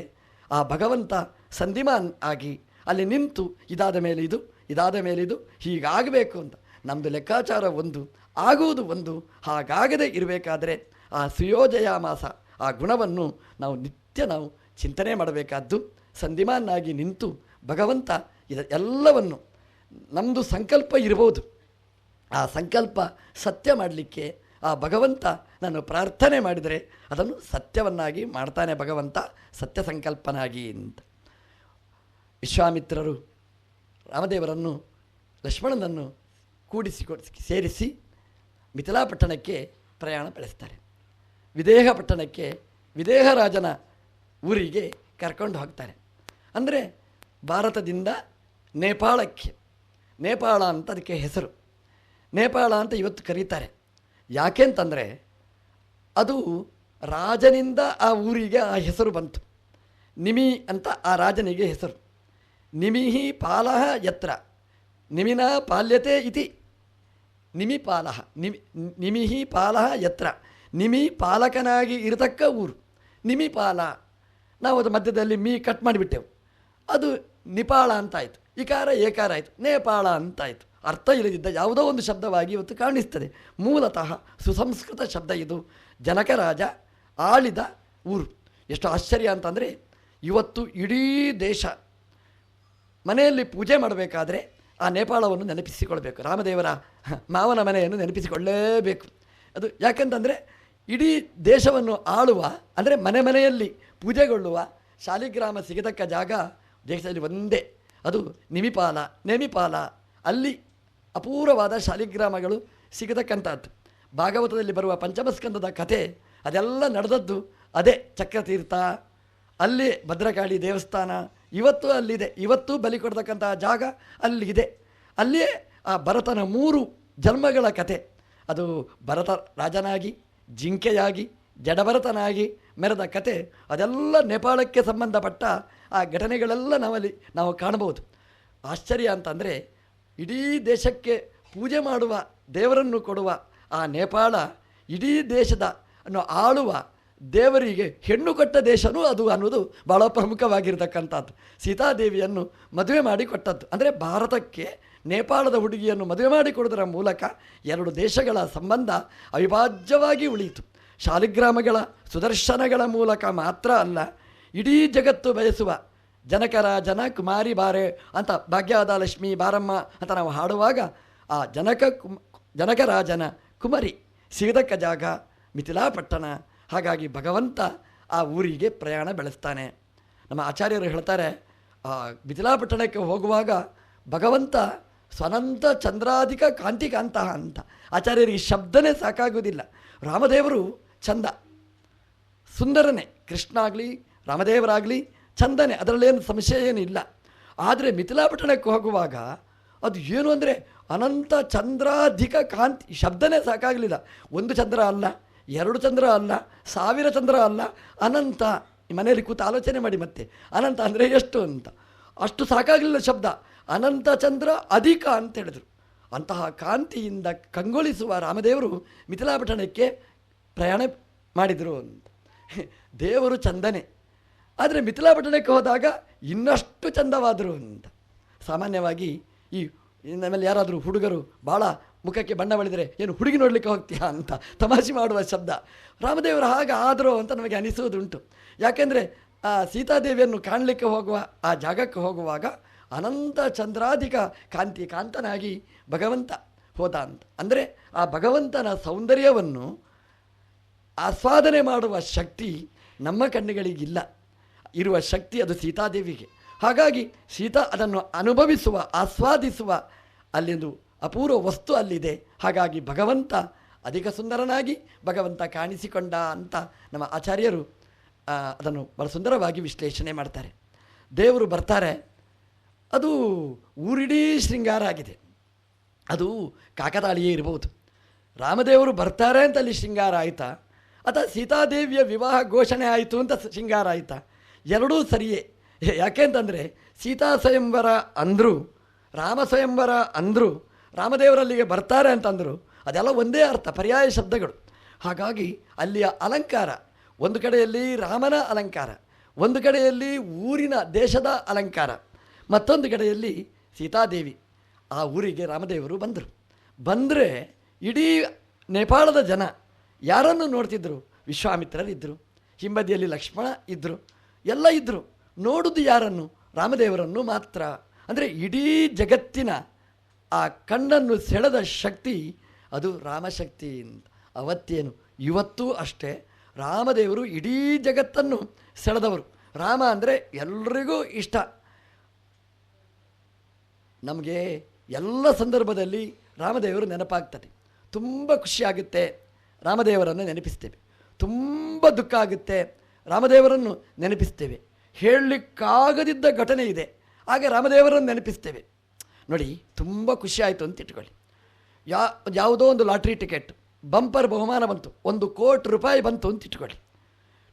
S1: ಆ ಭಗವಂತ ಸಂಧಿಮಾನ್ ಆಗಿ ಅಲ್ಲಿ ನಿಂತು ಇದಾದ ಮೇಲೆ ಇದು, ಇದಾದ ಮೇಲೆ ಇದು, ಹೀಗಾಗಬೇಕು ಅಂತ. ನಮ್ಮದು ಲೆಕ್ಕಾಚಾರ ಒಂದು, ಆಗುವುದು ಒಂದು, ಹಾಗಾಗದೇ ಇರಬೇಕಾದರೆ ಆ ಸುಯೋಜಯ ಮಾಸ, ಆ ಗುಣವನ್ನು ನಾವು ನಿತ್ಯ ನಾವು ಚಿಂತನೆ ಮಾಡಬೇಕಾದ್ದು ಸಂಧಿಮಾನ್ನಾಗಿ ನಿಂತು ಭಗವಂತ ಇದ ಎಲ್ಲವನ್ನು ನಮ್ಮದು ಸಂಕಲ್ಪ ಇರ್ಬೋದು ಆ ಸಂಕಲ್ಪ ಸತ್ಯ ಮಾಡಲಿಕ್ಕೆ ಆ ಭಗವಂತ ನಾನು ಪ್ರಾರ್ಥನೆ ಮಾಡಿದರೆ ಅದನ್ನು ಸತ್ಯವನ್ನಾಗಿ ಮಾಡ್ತಾನೆ ಭಗವಂತ, ಸತ್ಯ ಸಂಕಲ್ಪನಾಗಿ ಅಂತ. ವಿಶ್ವಾಮಿತ್ರರು ರಾಮದೇವರನ್ನು, ಲಕ್ಷ್ಮಣನನ್ನು ಕೂಡಿಸಿ ಸೇರಿಸಿ ಮಿಥಿಲಾ ಪಟ್ಟಣಕ್ಕೆ ಪ್ರಯಾಣ ಬೆಳೆಸ್ತಾರೆ. ವಿದೇಹ ಪಟ್ಟಣಕ್ಕೆ, ವಿದೇಹ ರಾಜನ ಊರಿಗೆ ಕರ್ಕೊಂಡು ಹೋಗ್ತಾರೆ. ಅಂದರೆ ಭಾರತದಿಂದ ನೇಪಾಳಕ್ಕೆ. ನೇಪಾಳ ಅಂತ ಅದಕ್ಕೆ ಹೆಸರು. ನೇಪಾಳ ಅಂತ ಇವತ್ತು ಕರೀತಾರೆ. ಯಾಕೆ ಅಂತಂದರೆ ಅದು ರಾಜನಿಂದ ಆ ಊರಿಗೆ ಆ ಹೆಸರು ಬಂತು. ನಿಮಿ ಅಂತ ಆ ರಾಜನಿಗೆ ಹೆಸರು. ನಿಮಿಹಿ ಪಾಲಃ ಯತ್ರ. ನಿಮಿನ ಪಾಲ್ಯತೆ ಇತಿ. ನಿಮಿ ಪಾಲ ನಿಮಿ, ನಿಮಿಹಿ ಪಾಲಃ ಯತ್ರ. ನಿಮಿ ಪಾಲಕನಾಗಿ ಇರತಕ್ಕ ಊರು. ನಿಮಿ ಪಾಲ. ನಾವು ಅದು ಮಧ್ಯದಲ್ಲಿ ಮೀ ಕಟ್ ಮಾಡಿಬಿಟ್ಟೆವು. ಅದು ನಿಪಾಳ ಅಂತಾಯಿತು. ಇಕಾರ ಏಕಾರ ಆಯಿತು. ನೇಪಾಳ ಅಂತಾಯಿತು. ಅರ್ಥ ಇಲ್ಲದಿದ್ದ ಯಾವುದೋ ಒಂದು ಶಬ್ದವಾಗಿ ಇವತ್ತು ಕಾಣಿಸ್ತದೆ. ಮೂಲತಃ ಸುಸಂಸ್ಕೃತ ಶಬ್ದ ಇದು. ಜನಕರಾಜ ಆಳಿದ ಊರು. ಎಷ್ಟು ಆಶ್ಚರ್ಯ ಅಂತಂದರೆ ಇವತ್ತು ಇಡೀ ದೇಶ ಮನೆಯಲ್ಲಿ ಪೂಜೆ ಮಾಡಬೇಕಾದ್ರೆ ಆ ನೇಪಾಳವನ್ನು ನೆನಪಿಸಿಕೊಳ್ಬೇಕು. ರಾಮದೇವರ ಮಾವನ ಮನೆಯನ್ನು ನೆನಪಿಸಿಕೊಳ್ಳಲೇಬೇಕು ಅದು ಯಾಕಂತಂದರೆ ಇಡೀ ದೇಶವನ್ನು ಆಳುವ, ಅಂದರೆ ಮನೆ ಮನೆಯಲ್ಲಿ ಪೂಜೆಗೊಳ್ಳುವ, ಶಾಲಿಗ್ರಾಮ ಸಿಗತಕ್ಕ ಜಾಗ ದೇಶದಲ್ಲಿ ಒಂದೇ. ಅದು ನಿಮಿಪಾಲ, ನೇಮಿಪಾಲ. ಅಲ್ಲಿ ಅಪೂರ್ವವಾದ ಶಾಲಿಗ್ರಾಮಗಳು ಸಿಗತಕ್ಕಂಥದ್ದು. ಭಾಗವತದಲ್ಲಿ ಬರುವ ಪಂಚಮಸ್ಕಂದದ ಕಥೆ, ಅದೆಲ್ಲ ನಡೆದದ್ದು ಅದೇ ಚಕ್ರತೀರ್ಥ. ಅಲ್ಲಿ ಭದ್ರಕಾಳಿ ದೇವಸ್ಥಾನ, ಇವತ್ತು ಅಲ್ಲಿದೆ, ಇವತ್ತು ಬಲಿ ಕೊಡ್ತಕ್ಕಂತಹ ಜಾಗ ಅಲ್ಲಿದೆ. ಅಲ್ಲಿಯೇ ಆ ಭರತನ ಮೂರು ಜನ್ಮಗಳ ಕತೆ ಅದು ಭರತ ರಾಜನಾಗಿ, ಜಿಂಕೆಯಾಗಿ, ಜಡಭರತನಾಗಿ ಮೆರೆದ ಕತೆ ಅದೆಲ್ಲ ನೇಪಾಳಕ್ಕೆ ಸಂಬಂಧಪಟ್ಟ ಆ ಘಟನೆಗಳೆಲ್ಲ ನಾವಲ್ಲಿ ನಾವು ಕಾಣಬಹುದು. ಆಶ್ಚರ್ಯ ಅಂತಂದರೆ ಇಡೀ ದೇಶಕ್ಕೆ ಪೂಜೆ ಮಾಡುವ, ದೇವರನ್ನು ಕೊಡುವ ಆ ನೇಪಾಳ ಇಡೀ ದೇಶದ ಅನ್ನು ಆಳುವ ದೇವರಿಗೆ ಹೆಣ್ಣು ಕೊಟ್ಟ ದೇಶನೂ ಅದು ಅನ್ನೋದು ಭಾಳ ಪ್ರಮುಖವಾಗಿರ್ತಕ್ಕಂಥದ್ದು. ಸೀತಾದೇವಿಯನ್ನು ಮದುವೆ ಮಾಡಿ ಕೊಟ್ಟದ್ದು. ಅಂದರೆ ಭಾರತಕ್ಕೆ ನೇಪಾಳದ ಹುಡುಗಿಯನ್ನು ಮದುವೆ ಮಾಡಿಕೊಡೋದರ ಮೂಲಕ ಎರಡು ದೇಶಗಳ ಸಂಬಂಧ ಅವಿಭಾಜ್ಯವಾಗಿ ಉಳಿಯಿತು. ಶಾಲಿಗ್ರಾಮಗಳ ಸುದರ್ಶನಗಳ ಮೂಲಕ ಮಾತ್ರ ಅಲ್ಲ, ಇಡೀ ಜಗತ್ತು ಬಯಸುವ ಜನಕರಾಜನ ಕುಮಾರಿ ಬಾರೆ ಅಂತ ಭಾಗ್ಯವಾದ ಲಕ್ಷ್ಮಿ ಬಾರಮ್ಮ ಅಂತ ನಾವು ಹಾಡುವಾಗ ಆ ಜನಕ ಕುಮ, ಜನಕರಾಜನ ಕುಮರಿ ಸಿಗದಕ್ಕ ಜಾಗ ಮಿಥಿಲಾಪಟ್ಟಣ. ಹಾಗಾಗಿ ಭಗವಂತ ಆ ಊರಿಗೆ ಪ್ರಯಾಣ ಬೆಳೆಸ್ತಾನೆ. ನಮ್ಮ ಆಚಾರ್ಯರು ಹೇಳ್ತಾರೆ ಮಿಥಿಲಾಪಟ್ಟಣಕ್ಕೆ ಹೋಗುವಾಗ ಭಗವಂತ ಸ್ವನಂತ ಚಂದ್ರಾಧಿಕ ಕಾಂತಿಕಾಂತ ಅಂತ. ಆಚಾರ್ಯರಿಗೆ ಶಬ್ದನೇ ಸಾಕಾಗುವುದಿಲ್ಲ. ರಾಮದೇವರು ಚಂದ. ಸುಂದರನೇ. ಕೃಷ್ಣ ಆಗಲಿ, ರಾಮದೇವರಾಗಲಿ ಚಂದನೆ ಅದರಲ್ಲೇನು ಸಮಸ್ಯೆ ಏನಿಲ್ಲ ಆದರೆ ಮಿಥಿಲಾಪಟ್ಟಣಕ್ಕೆ ಹೋಗುವಾಗ ಅದು ಏನು ಅಂದರೆ ಅನಂತ ಚಂದ್ರಾಧಿಕ ಕಾಂತಿ ಶಬ್ದನೇ ಸಾಕಾಗಲಿಲ್ಲ. ಒಂದು ಚಂದ್ರ ಅಲ್ಲ, ಎರಡು ಚಂದ್ರ ಅಲ್ಲ, ಸಾವಿರ ಚಂದ್ರ ಅಲ್ಲ, ಅನಂತ. ಮನೆಯಲ್ಲಿ ಕೂತು ಆಲೋಚನೆ ಮಾಡಿ ಮತ್ತೆ, ಅನಂತ ಅಂದರೆ ಎಷ್ಟು ಅಂತ. ಅಷ್ಟು ಸಾಕಾಗಲಿಲ್ಲ ಶಬ್ದ. ಅನಂತ ಚಂದ್ರ ಅಧಿಕ ಅಂತ ಹೇಳಿದರು. ಅಂತಹ ಕಾಂತಿಯಿಂದ ಕಂಗೊಳಿಸುವ ರಾಮದೇವರು ಮಿಥಿಲಾಪಟ್ಟಣಕ್ಕೆ ಪ್ರಯಾಣ ಮಾಡಿದರು ಅಂತ. ದೇವರು ಚಂದನೆ. ಆದರೆ ಮಿಥಿಲಾ ಪಟ್ಟಣಕ್ಕೆ ಹೋದಾಗ ಇನ್ನಷ್ಟು ಚಂದವಾದರು ಅಂತ. ಸಾಮಾನ್ಯವಾಗಿ ಈ ನಮ್ಮಲ್ಲಿ ಯಾರಾದರೂ ಹುಡುಗರು ಭಾಳ ಮುಖಕ್ಕೆ ಬಣ್ಣ ಬಳಿದರೆ, ಏನು ಹುಡುಗಿ ನೋಡಲಿಕ್ಕೆ ಹೋಗ್ತೀಯಾ? ಅಂತ ತಮಾಷೆ ಮಾಡುವ ಶಬ್ದ. ರಾಮದೇವರು ಹಾಗೆ ಆದರೂ ಅಂತ ನಮಗೆ ಅನಿಸುವುದುಂಟು. ಯಾಕೆಂದರೆ ಆ ಸೀತಾದೇವಿಯನ್ನು ಕಾಣಲಿಕ್ಕೆ ಹೋಗುವ, ಆ ಜಾಗಕ್ಕೆ ಹೋಗುವಾಗ ಅನಂತ ಚಂದ್ರಾಧಿಕ ಕಾಂತಿ ಕಾಂತನಾಗಿ ಭಗವಂತ ಹೋದ ಅಂತ. ಅಂದರೆ ಆ ಭಗವಂತನ ಸೌಂದರ್ಯವನ್ನು ಆಸ್ವಾದನೆ ಮಾಡುವ ಶಕ್ತಿ ನಮ್ಮ ಕಣ್ಣುಗಳಿಗಿಲ್ಲ. ಇರುವ ಶಕ್ತಿ ಅದು ಸೀತಾದೇವಿಗೆ. ಹಾಗಾಗಿ ಸೀತಾ ಅದನ್ನು ಅನುಭವಿಸುವ, ಆಸ್ವಾದಿಸುವ ಅಲ್ಲಿಂದು ಅಪೂರ್ವ ವಸ್ತು ಅಲ್ಲಿದೆ. ಹಾಗಾಗಿ ಭಗವಂತ ಅಧಿಕ ಸುಂದರನಾಗಿ ಭಗವಂತ ಕಾಣಿಸಿಕೊಂಡ ಅಂತ ನಮ್ಮ ಆಚಾರ್ಯರು ಅದನ್ನು ಬಹಳ ಸುಂದರವಾಗಿ ವಿಶ್ಲೇಷಣೆ ಮಾಡ್ತಾರೆ. ದೇವರು ಬರ್ತಾರೆ, ಅದು ಊರಿಡೀ ಶೃಂಗಾರ ಆಗಿದೆ. ಅದು ಕಾಕತಾಳಿಯೇ ಇರಬಹುದು. ರಾಮದೇವರು ಬರ್ತಾರೆ ಅಂತ ಅಲ್ಲಿ ಶೃಂಗಾರ ಆಯಿತಾ? ಅಥವಾ ಸೀತಾದೇವಿಯ ವಿವಾಹ ಘೋಷಣೆ ಆಯಿತು ಅಂತ ಶೃಂಗಾರ ಆಯಿತಾ? ಎರಡೂ ಸರಿಯೇ. ಯಾಕೆ ಅಂತಂದರೆ ಸೀತಾ ಸ್ವಯಂವರ ಅಂದರು, ರಾಮ ಸ್ವಯಂವರ ಅಂದರು, ರಾಮದೇವರಲ್ಲಿಗೆ ಬರ್ತಾರೆ ಅಂತಂದರು, ಅದೆಲ್ಲ ಒಂದೇ ಅರ್ಥ, ಪರ್ಯಾಯ ಶಬ್ದಗಳು. ಹಾಗಾಗಿ ಅಲ್ಲಿಯ ಅಲಂಕಾರ, ಒಂದು ಕಡೆಯಲ್ಲಿ ರಾಮನ ಅಲಂಕಾರ, ಒಂದು ಕಡೆಯಲ್ಲಿ ಊರಿನ ದೇಶದ ಅಲಂಕಾರ, ಮತ್ತೊಂದು ಕಡೆಯಲ್ಲಿ ಸೀತಾದೇವಿ. ಆ ಊರಿಗೆ ರಾಮದೇವರು ಬಂದರು. ಬಂದರೆ ಇಡೀ ನೇಪಾಳದ ಜನ ಯಾರನ್ನು ನೋಡ್ತಿದ್ರು? ವಿಶ್ವಾಮಿತ್ರರಿದ್ದರು ಹಿಂಬದಿಯಲ್ಲಿ ಲಕ್ಷ್ಮಣ ಇದ್ದರು ಎಲ್ಲ ಇದ್ದರು ನೋಡುದು ಯಾರನ್ನು? ರಾಮದೇವರನ್ನು ಮಾತ್ರ. ಅಂದರೆ ಇಡೀ ಜಗತ್ತಿನ ಆ ಕಣ್ಣನ್ನು ಸೆಳೆದ ಶಕ್ತಿ ಅದು ರಾಮಶಕ್ತಿ ಅವತ್ತೇನು? ಇವತ್ತೂ ಅಷ್ಟೇ. ರಾಮದೇವರು ಇಡೀ ಜಗತ್ತನ್ನು ಸೆಳೆದವರು. ರಾಮ ಅಂದರೆ ಎಲ್ರಿಗೂ ಇಷ್ಟ. ನಮಗೆ ಎಲ್ಲ ಸಂದರ್ಭದಲ್ಲಿ ರಾಮದೇವರು ನೆನಪಾಗ್ತದೆ. ತುಂಬ ಖುಷಿಯಾಗುತ್ತೆ. ರಾಮದೇವರನ್ನು ನೆನಪಿಸ್ತೇವೆ. ತುಂಬ ದುಃಖ ಆಗುತ್ತೆ. ರಾಮದೇವರನ್ನು ನೆನಪಿಸ್ತೇವೆ. ಹೇಳಲಿಕ್ಕಾಗದಿದ್ದ ಘಟನೆ ಇದೆ. ಹಾಗೆ ರಾಮದೇವರನ್ನು ನೆನಪಿಸ್ತೇವೆ. ನೋಡಿ, ತುಂಬ ಖುಷಿ ಆಯಿತು ಅಂತ ಇಟ್ಕೊಳ್ಳಿ. ಯಾ, ಯಾವುದೋ ಒಂದು ಲಾಟ್ರಿ ಟಿಕೆಟ್, ಬಂಪರ್ ಬಹುಮಾನ ಬಂತು, ಒಂದು ಕೋಟಿ ರೂಪಾಯಿ ಬಂತು ಅಂತ ಇಟ್ಕೊಳ್ಳಿ.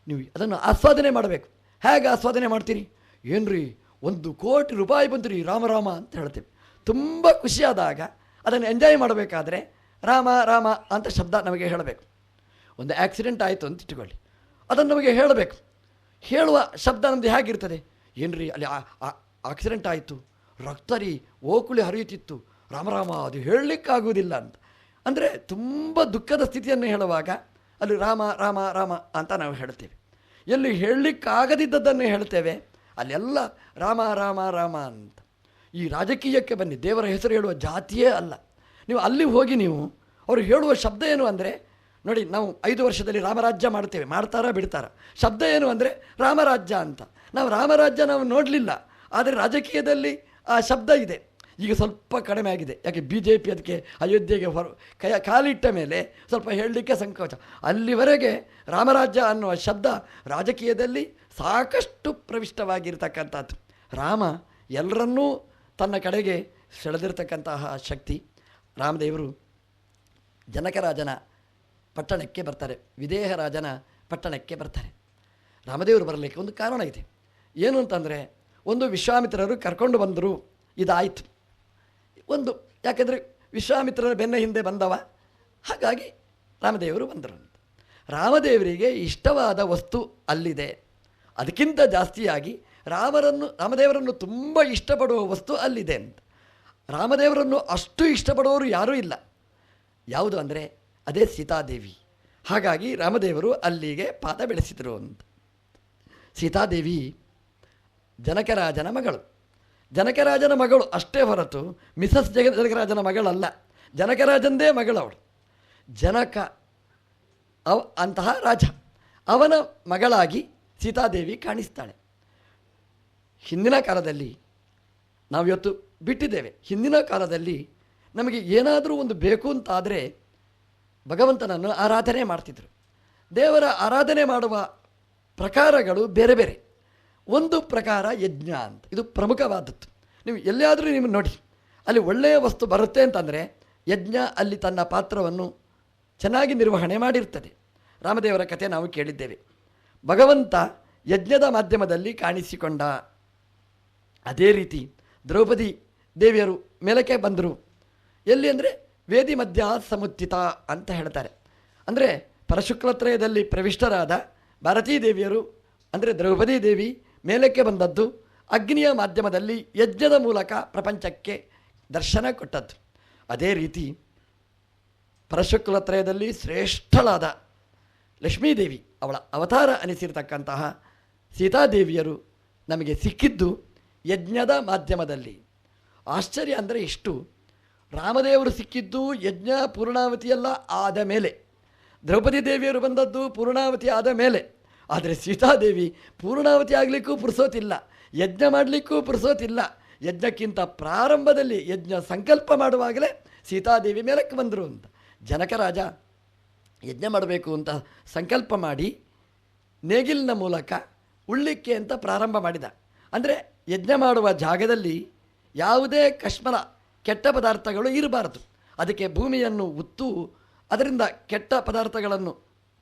S1: ನೀವು ಅದನ್ನು ಆಸ್ವಾದನೆ ಮಾಡಬೇಕು. ಹೇಗೆ ಆಸ್ವಾದನೆ ಮಾಡ್ತೀರಿ? ಏನ್ರಿ, ಒಂದು ಕೋಟಿ ರೂಪಾಯಿ ಬಂತು ರೀ ರಾಮ ರಾಮ ಅಂತ ಹೇಳ್ತೇವೆ. ತುಂಬ ಖುಷಿಯಾದಾಗ ಅದನ್ನು ಎಂಜಾಯ್ ಮಾಡಬೇಕಾದ್ರೆ ರಾಮ ರಾಮ ಅಂತ ಶಬ್ದ ನಮಗೆ ಹೇಳಬೇಕು. ಒಂದು ಆ್ಯಕ್ಸಿಡೆಂಟ್ ಆಯಿತು ಅಂತ ಇಟ್ಟುಕೊಳ್ಳಿ ಅದನ್ನು ನಮಗೆ ಹೇಳಬೇಕು. ಹೇಳುವ ಶಬ್ದ ನಮ್ಮದು ಹೇಗಿರ್ತದೆ? ಏನ್ರಿ ಅಲ್ಲಿ ಆಕ್ಸಿಡೆಂಟ್ ಆಯಿತು, ರಕ್ತ ರೀ, ಓಕುಳಿ ಹರಿಯುತ್ತಿತ್ತು ರಾಮರಾಮ ಅದು ಹೇಳಲಿಕ್ಕಾಗುವುದಿಲ್ಲ ಅಂತ. ಅಂದರೆ ತುಂಬ ದುಃಖದ ಸ್ಥಿತಿಯನ್ನು ಹೇಳುವಾಗ ಅಲ್ಲಿ ರಾಮ ರಾಮ ರಾಮ ಅಂತ ನಾವು ಹೇಳ್ತೇವೆ. ಎಲ್ಲಿ ಹೇಳಲಿಕ್ಕಾಗದಿದ್ದದ್ದನ್ನು ಹೇಳ್ತೇವೆ, ಅಲ್ಲೆಲ್ಲ ರಾಮ ರಾಮ ರಾಮ ಅಂತ. ಈ ರಾಜಕೀಯಕ್ಕೆ ಬನ್ನಿ, ದೇವರ ಹೆಸರು ಹೇಳುವ ಜಾತಿಯೇ ಅಲ್ಲ. ನೀವು ಅಲ್ಲಿ ಹೋಗಿ ನೀವು, ಅವರು ಹೇಳುವ ಶಬ್ದ ಏನು ಅಂದರೆ ನೋಡಿ, ನಾವು ಐದು ವರ್ಷದಲ್ಲಿ ರಾಮರಾಜ್ಯ ಮಾಡ್ತೇವೆ. ಮಾಡ್ತಾರಾ ಬಿಡ್ತಾರ? ಶಬ್ದ ಏನು ಅಂದರೆ ರಾಮರಾಜ್ಯ ಅಂತ. ನಾವು ರಾಮರಾಜ್ಯ ನಾವು ನೋಡಲಿಲ್ಲ. ಆದರೆ ರಾಜಕೀಯದಲ್ಲಿ ಆ ಶಬ್ದ ಇದೆ. ಈಗ ಸ್ವಲ್ಪ ಕಡಿಮೆ ಆಗಿದೆ. ಯಾಕೆ ಬಿ ಜೆ ಪಿ ಅದಕ್ಕೆ ಅಯೋಧ್ಯೆಗೆ ಹೊರ ಕೈ ಕಾಲಿಟ್ಟ ಮೇಲೆ ಸ್ವಲ್ಪ ಹೇಳಲಿಕ್ಕೆ ಸಂಕೋಚ. ಅಲ್ಲಿವರೆಗೆ ರಾಮರಾಜ್ಯ ಅನ್ನುವ ಶಬ್ದ ರಾಜಕೀಯದಲ್ಲಿ ಸಾಕಷ್ಟು ಪ್ರವಿಷ್ಟವಾಗಿರ್ತಕ್ಕಂಥದ್ದು. ರಾಮ ಎಲ್ಲರನ್ನೂ ತನ್ನ ಕಡೆಗೆ ಸೆಳೆದಿರ್ತಕ್ಕಂತಹ ಶಕ್ತಿ. ರಾಮದೇವರು ಜನಕರಾಜನ ಪಟ್ಟಣಕ್ಕೆ ಬರ್ತಾರೆ. ವಿದೇಹ ರಾಜನ ಪಟ್ಟಣಕ್ಕೆ ಬರ್ತಾರೆ. ರಾಮದೇವರು ಬರಲಿಕ್ಕೆ ಒಂದು ಕಾರಣ ಇದೆ. ಏನು ಅಂತಂದರೆ, ಒಂದು ವಿಶ್ವಾಮಿತ್ರರು ಕರ್ಕೊಂಡು ಬಂದರು, ಇದಾಯಿತು. ಒಂದು, ಯಾಕೆಂದರೆ ವಿಶ್ವಾಮಿತ್ರರ ಬೆನ್ನ ಹಿಂದೆ ಬಂದವ. ಹಾಗಾಗಿ ರಾಮದೇವರು ಬಂದರು. ರಾಮದೇವರಿಗೆ ಇಷ್ಟವಾದ ವಸ್ತು ಅಲ್ಲಿದೆ. ಅದಕ್ಕಿಂತ ಜಾಸ್ತಿಯಾಗಿ ರಾಮರನ್ನು, ರಾಮದೇವರನ್ನು ತುಂಬ ಇಷ್ಟಪಡುವ ವಸ್ತು ಅಲ್ಲಿದೆ ಅಂತ. ರಾಮದೇವರನ್ನು ಅಷ್ಟು ಇಷ್ಟಪಡುವವರು ಯಾರೂ ಇಲ್ಲ. ಯಾವುದು ಅಂದರೆ ಅದೇ ಸೀತಾದೇವಿ. ಹಾಗಾಗಿ ರಾಮದೇವರು ಅಲ್ಲಿಗೆ ಪಾದ ಬೆಳೆಸಿದರು ಅಂತ. ಸೀತಾದೇವಿ ಜನಕರಾಜನ ಮಗಳು. ಜನಕರಾಜನ ಮಗಳು ಅಷ್ಟೇ ಹೊರತು ಮಿಸಸ್ ಜಗ ಜನಕರಾಜನ ಮಗಳಲ್ಲ. ಜನಕರಾಜಂದೇ ಮಗಳವಳು ಜನಕ ಅವ ಅಂತಹ ರಾಜ. ಅವನ ಮಗಳಾಗಿ ಸೀತಾದೇವಿ ಕಾಣಿಸ್ತಾಳೆ. ಹಿಂದಿನ ಕಾಲದಲ್ಲಿ ನಾವು ಇವತ್ತು ಬಿಟ್ಟಿದ್ದೇವೆ. ಹಿಂದಿನ ಕಾಲದಲ್ಲಿ ನಮಗೆ ಏನಾದರೂ ಒಂದು ಬೇಕು ಅಂತಾದರೆ ಭಗವಂತನನ್ನು ಆರಾಧನೆ ಮಾಡ್ತಿದ್ರು. ದೇವರ ಆರಾಧನೆ ಮಾಡುವ ಪ್ರಕಾರಗಳು ಬೇರೆ ಬೇರೆ. ಒಂದು ಪ್ರಕಾರ ಯಜ್ಞ ಅಂತ. ಇದು ಪ್ರಮುಖವಾದದ್ದು. ನೀವು ಎಲ್ಲಿಯಾದರೂ ನೀವು ನೋಡಿ, ಅಲ್ಲಿ ಒಳ್ಳೆಯ ವಸ್ತು ಬರುತ್ತೆ ಅಂತಂದರೆ ಯಜ್ಞ ಅಲ್ಲಿ ತನ್ನ ಪಾತ್ರವನ್ನು ಚೆನ್ನಾಗಿ ನಿರ್ವಹಣೆ ಮಾಡಿರ್ತದೆ. ರಾಮದೇವರ ಕಥೆ ನಾವು ಕೇಳಿದ್ದೇವೆ. ಭಗವಂತ ಯಜ್ಞದ ಮಾಧ್ಯಮದಲ್ಲಿ ಕಾಣಿಸಿಕೊಂಡ ಅದೇ ರೀತಿ ದ್ರೌಪದಿ ದೇವಿಯರು ಮೇಲಕ್ಕೆ ಬಂದರು. ಎಲ್ಲಿ ಅಂದರೆ ವೇದಿ ಮಧ್ಯ ಸಮುತ್ತಿತ ಅಂತ ಹೇಳ್ತಾರೆ. ಅಂದರೆ ಪರಶುಕ್ಲತ್ರಯದಲ್ಲಿ ಪ್ರವಿಷ್ಟರಾದ ಭಾರತೀ ದೇವಿಯರು ಅಂದರೆ ದ್ರೌಪದಿ ದೇವಿ ಮೇಲಕ್ಕೆ ಬಂದದ್ದು, ಅಗ್ನಿಯ ಮಾಧ್ಯಮದಲ್ಲಿ ಯಜ್ಞದ ಮೂಲಕ ಪ್ರಪಂಚಕ್ಕೆ ದರ್ಶನ ಕೊಟ್ಟದ್ದು. ಅದೇ ರೀತಿ ಪರಶುಕ್ಲತ್ರಯದಲ್ಲಿ ಶ್ರೇಷ್ಠಳಾದ ಲಕ್ಷ್ಮೀದೇವಿ, ಅವಳ ಅವತಾರ ಅನಿಸಿರ್ತಕ್ಕಂತಹ ಸೀತಾದೇವಿಯರು ನಮಗೆ ಸಿಕ್ಕಿದ್ದು ಯಜ್ಞದ ಮಾಧ್ಯಮದಲ್ಲಿ. ಆಶ್ಚರ್ಯ ಅಂದರೆ ಇಷ್ಟು. ರಾಮದೇವರು ಸಿಕ್ಕಿದ್ದು ಯಜ್ಞ ಪೂರ್ಣಾವತಿಯೆಲ್ಲ ಆದ ಮೇಲೆ. ದ್ರೌಪದಿ ದೇವಿಯರು ಬಂದದ್ದು ಪೂರ್ಣಾವತಿ ಆದ ಮೇಲೆ. ಆದರೆ ಸೀತಾದೇವಿ ಪೂರ್ಣಾವತಿ ಆಗಲಿಕ್ಕೂ ಪುರುಸೋತಿಲ್ಲ, ಯಜ್ಞ ಮಾಡಲಿಕ್ಕೂ ಪುರುಸೋತಿಲ್ಲ. ಯಜ್ಞಕ್ಕಿಂತ ಪ್ರಾರಂಭದಲ್ಲಿ ಯಜ್ಞ ಸಂಕಲ್ಪ ಮಾಡುವಾಗಲೇ ಸೀತಾದೇವಿ ಮೇಲಕ್ಕೆ ಬಂದರು ಅಂತ. ಜನಕರಾಜ ಯಜ್ಞ ಮಾಡಬೇಕು ಅಂತ ಸಂಕಲ್ಪ ಮಾಡಿ ನೇಗಿಲಿನ ಮೂಲಕ ಉಳ್ಳಿಕ್ಕೆ ಅಂತ ಪ್ರಾರಂಭ ಮಾಡಿದ. ಅಂದರೆ ಯಜ್ಞ ಮಾಡುವ ಜಾಗದಲ್ಲಿ ಯಾವುದೇ ಕಶ್ಮಲ ಕೆಟ್ಟ ಪದಾರ್ಥಗಳು ಇರಬಾರದು. ಅದಕ್ಕೆ ಭೂಮಿಯನ್ನು ಉತ್ತು ಅದರಿಂದ ಕೆಟ್ಟ ಪದಾರ್ಥಗಳನ್ನು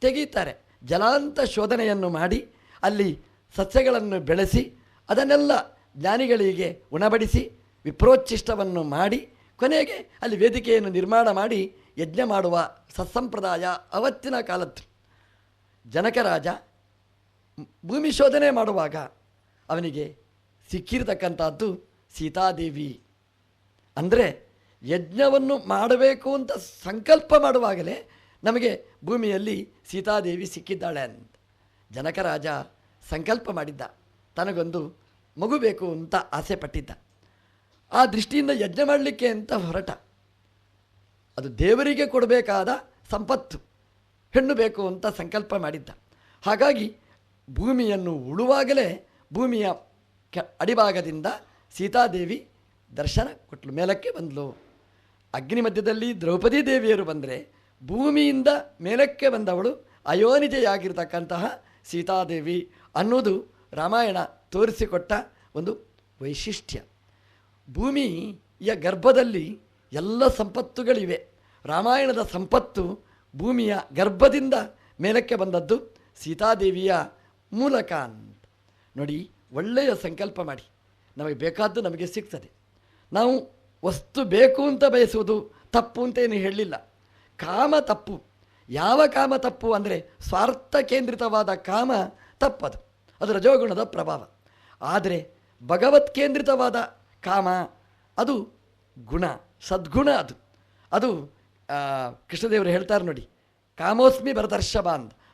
S1: ತೆಗೆಯುತ್ತಾರೆ ಜಲಾಂತ ಶೋಧನೆಯನ್ನು ಮಾಡಿ ಅಲ್ಲಿ ಸಸ್ಯಗಳನ್ನು ಬೆಳೆಸಿ ಅದನ್ನೆಲ್ಲ ಜ್ಞಾನಿಗಳಿಗೆ ಉಣಬಡಿಸಿ ವಿಪ್ರೋಚ್ಚಿಷ್ಟವನ್ನು ಮಾಡಿ ಕೊನೆಗೆ ಅಲ್ಲಿ ವೇದಿಕೆಯನ್ನು ನಿರ್ಮಾಣ ಮಾಡಿ ಯಜ್ಞ ಮಾಡುವ ಸತ್ಸಂಪ್ರದಾಯ ಅವತ್ತಿನ ಕಾಲದ್ದು. ಜನಕರಾಜ ಭೂಮಿ ಶೋಧನೆ ಮಾಡುವಾಗ ಅವನಿಗೆ ಸಿಕ್ಕಿರತಕ್ಕಂಥದ್ದು ಸೀತಾದೇವಿ. ಅಂದರೆ ಯಜ್ಞವನ್ನು ಮಾಡಬೇಕು ಅಂತ ಸಂಕಲ್ಪ ಮಾಡುವಾಗಲೇ ನಮಗೆ ಭೂಮಿಯಲ್ಲಿ ಸೀತಾದೇವಿ ಸಿಕ್ಕಿದ್ದಾಳೆ ಅಂತ. ಜನಕರಾಜ ಸಂಕಲ್ಪ ಮಾಡಿದ್ದ. ತನಗೊಂದು ಮಗು ಬೇಕು ಅಂತ ಆಸೆ ಪಟ್ಟಿದ್ದ. ಆ ದೃಷ್ಟಿಯಿಂದ ಯಜ್ಞ ಮಾಡಲಿಕ್ಕೆ ಅಂತ ಹೊರಟ? ಅದು ದೇವರಿಗೆ ಕೊಡಬೇಕಾದ ಸಂಪತ್ತು, ಹೆಣ್ಣು ಬೇಕು ಅಂತ ಸಂಕಲ್ಪ ಮಾಡಿದ್ದ. ಹಾಗಾಗಿ ಭೂಮಿಯನ್ನು ಉಳುವಾಗಲೇ ಭೂಮಿಯ ಕೆ ಅಡಿಭಾಗದಿಂದ ಸೀತಾದೇವಿ ದರ್ಶನ ಕೊಟ್ಟಳು ಮೇಲಕ್ಕೆ ಬಂದಳು ಅಗ್ನಿ ಮಧ್ಯದಲ್ಲಿ ದ್ರೌಪದಿ ದೇವಿಯರು ಬಂದರೆ ಭೂಮಿಯಿಂದ ಮೇಲಕ್ಕೆ ಬಂದವಳು ಅಯೋನಿಜೆಯಾಗಿರ್ತಕ್ಕಂತಹ ಸೀತಾದೇವಿ ಅನ್ನೋದು ರಾಮಾಯಣ ತೋರಿಸಿಕೊಟ್ಟ ಒಂದು ವೈಶಿಷ್ಟ್ಯ. ಭೂಮಿಯ ಗರ್ಭದಲ್ಲಿ ಎಲ್ಲ ಸಂಪತ್ತುಗಳಿವೆ. ರಾಮಾಯಣದ ಸಂಪತ್ತು ಭೂಮಿಯ ಗರ್ಭದಿಂದ ಮೇಲಕ್ಕೆ ಬಂದದ್ದು ಸೀತಾದೇವಿಯ ಮೂಲಕ ಅಂತ. ನೋಡಿ, ಒಳ್ಳೆಯ ಸಂಕಲ್ಪ ಮಾಡಿ. ನಮಗೆ ಬೇಕಾದ್ದು ನಮಗೆ ಸಿಗ್ತದೆ. ನಾವು ವಸ್ತು ಬೇಕು ಅಂತ ಬಯಸುವುದು ತಪ್ಪು ಅಂತ ಏನು ಹೇಳಲಿಲ್ಲ. ಕಾಮ ತಪ್ಪು. ಯಾವ ಕಾಮ ತಪ್ಪು ಅಂದರೆ ಸ್ವಾರ್ಥ ಕೇಂದ್ರಿತವಾದ ಕಾಮ ತಪ್ಪದು. ಅದು ರಜೋಗುಣದ ಪ್ರಭಾವ. ಆದರೆ ಭಗವತ್ ಕೇಂದ್ರಿತವಾದ ಕಾಮ ಅದು ಗುಣ, ಸದ್ಗುಣ ಅದು. ಅದು ಕೃಷ್ಣದೇವರು ಹೇಳ್ತಾರೆ ನೋಡಿ, ಕಾಮೋಸ್ಮಿ ಭರತರ್ಷಭ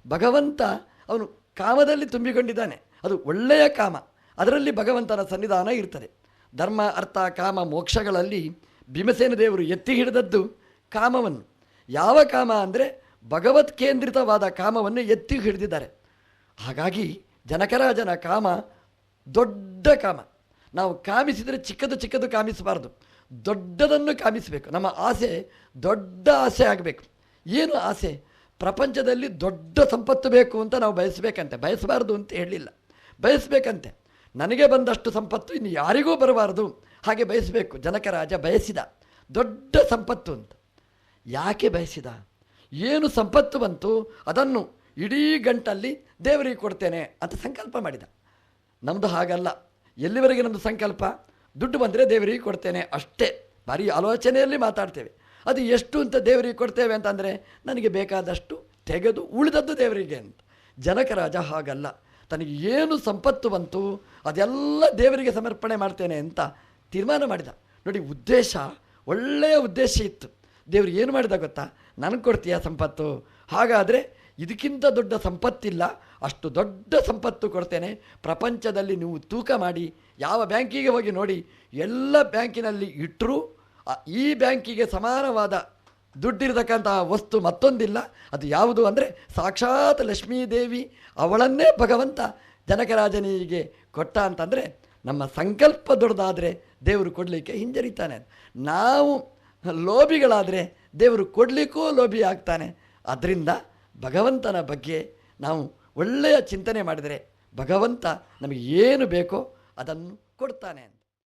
S1: ಭಗವಂತ ಅವನು ಕಾಮದಲ್ಲಿ ತುಂಬಿಕೊಂಡಿದ್ದಾನೆ. ಅದು ಒಳ್ಳೆಯ ಕಾಮ. ಅದರಲ್ಲಿ ಭಗವಂತನ ಸನ್ನಿಧಾನ ಇರ್ತದೆ. ಧರ್ಮ, ಅರ್ಥ, ಕಾಮ, ಮೋಕ್ಷಗಳಲ್ಲಿ ಭೀಮಸೇನ ದೇವರು ಎತ್ತಿ ಹಿಡಿದದ್ದು ಕಾಮವನ್ನು. ಯಾವ ಕಾಮ ಅಂದರೆ ಭಗವತ್ ಕೇಂದ್ರಿತವಾದ ಕಾಮವನ್ನು ಎತ್ತಿ ಹಿಡಿದಿದ್ದಾರೆ. ಹಾಗಾಗಿ ಜನಕರಾಜನ ಕಾಮ ದೊಡ್ಡ ಕಾಮ. ನಾವು ಕಾಮಿಸಿದರೆ ಚಿಕ್ಕದು ಚಿಕ್ಕದು ಕಾಮಿಸಬಾರ್ದು. ದೊಡ್ಡದನ್ನು ಕಾಮಿಸಬೇಕು. ನಮ್ಮ ಆಸೆ ದೊಡ್ಡ ಆಸೆ ಆಗಬೇಕು. ಏನು ಆಸೆ? ಪ್ರಪಂಚದಲ್ಲಿ ದೊಡ್ಡ ಸಂಪತ್ತು ಬೇಕು ಅಂತ ನಾವು ಬಯಸಬೇಕಂತೆ. ಬಯಸಬಾರ್ದು ಅಂತ ಹೇಳಲಿಲ್ಲ ಬಯಸಬೇಕಂತೆ. ನನಗೆ ಬಂದಷ್ಟು ಸಂಪತ್ತು ಇನ್ನು ಯಾರಿಗೂ ಬರಬಾರದು. ಹಾಗೆ ಬಯಸಬೇಕು. ಜನಕ ರಾಜ ಬಯಸಿದ. ದೊಡ್ಡ ಸಂಪತ್ತು ಅಂತ. ಯಾಕೆ ಬಯಸಿದ? ಏನು ಸಂಪತ್ತು ಬಂತು, ಅದನ್ನು ಇಡೀ ಗಂಟಲ್ಲಿ ದೇವರಿಗೆ ಕೊಡ್ತೇನೆ ಅಂತ ಸಂಕಲ್ಪ ಮಾಡಿದ. ನಮ್ಮದು ಹಾಗಲ್ಲ. ಎಲ್ಲಿವರೆಗೆ ನಮ್ಮದು ಸಂಕಲ್ಪ? ದುಡ್ಡು ಬಂದರೆ ದೇವರಿಗೆ ಕೊಡ್ತೇನೆ ಅಷ್ಟೇ. ಬರೀ ಆಲೋಚನೆಯಲ್ಲಿ ಮಾತಾಡ್ತೇವೆ. ಅದು ಎಷ್ಟು ಅಂತ ದೇವರಿಗೆ ಕೊಡ್ತೇವೆ ಅಂತಂದರೆ, ನನಗೆ ಬೇಕಾದಷ್ಟು ತೆಗೆದು ಉಳಿದದ್ದು ದೇವರಿಗೆ ಅಂತ. ಜನಕ ರಾಜ ಹಾಗಲ್ಲ. ತನಗೆ ಏನು ಸಂಪತ್ತು ಬಂತು, ಅದೆಲ್ಲ ದೇವರಿಗೆ ಸಮರ್ಪಣೆ ಮಾಡ್ತೇನೆ ಅಂತ ತೀರ್ಮಾನ ಮಾಡಿದ. ನೋಡಿ, ಉದ್ದೇಶ, ಒಳ್ಳೆಯ ಉದ್ದೇಶ ಇತ್ತು. ದೇವರು ಏನು ಮಾಡಿದ ಗೊತ್ತಾ? ನನಗೆ ಕೊಡ್ತೀಯ ಸಂಪತ್ತು? ಹಾಗಾದರೆ ಇದಕ್ಕಿಂತ ದೊಡ್ಡ ಸಂಪತ್ತಿಲ್ಲ, ಅಷ್ಟು ದೊಡ್ಡ ಸಂಪತ್ತು ಕೊಡ್ತೇನೆ. ಪ್ರಪಂಚದಲ್ಲಿ ನೀವು ತೂಕ ಮಾಡಿ, ಯಾವ ಬ್ಯಾಂಕಿಗೆ ಹೋಗಿ ನೋಡಿ, ಎಲ್ಲ ಬ್ಯಾಂಕಿನಲ್ಲಿ ಇಟ್ಟರೂ ಈ ಬ್ಯಾಂಕಿಗೆ ಸಮಾನವಾದ ದುಡ್ಡಿರತಕ್ಕಂತಹ ವಸ್ತು ಮತ್ತೊಂದಿಲ್ಲ. ಅದು ಯಾವುದು ಅಂದರೆ ಸಾಕ್ಷಾತ್ ಲಕ್ಷ್ಮೀದೇವಿ ಅವಳನ್ನೇ ಭಗವಂತ ಜನಕರಾಜನಿಗೆ ಕೊಟ್ಟ ಅಂತಂದರೆ ನಮ್ಮ ಸಂಕಲ್ಪ ದೊಡ್ಡದಾದರೆ ದೇವರು ಕೊಡಲಿಕ್ಕೆ ಹಿಂಜರಿತಾನೆ. ನಾವು ಲೋಭಿಗಳಾದರೆ ದೇವರು ಕೊಡಲಿಕ್ಕೂ ಲೋಭಿ ಆಗ್ತಾನೆ. ಅದರಿಂದ ಭಗವಂತನ ಬಗ್ಗೆ ನಾವು ಒಳ್ಳೆಯ ಚಿಂತನೆ ಮಾಡಿದರೆ ಭಗವಂತ ನಮಗೆ ಏನು ಬೇಕೋ ಅದನ್ನು ಕೊಡ್ತಾನೆ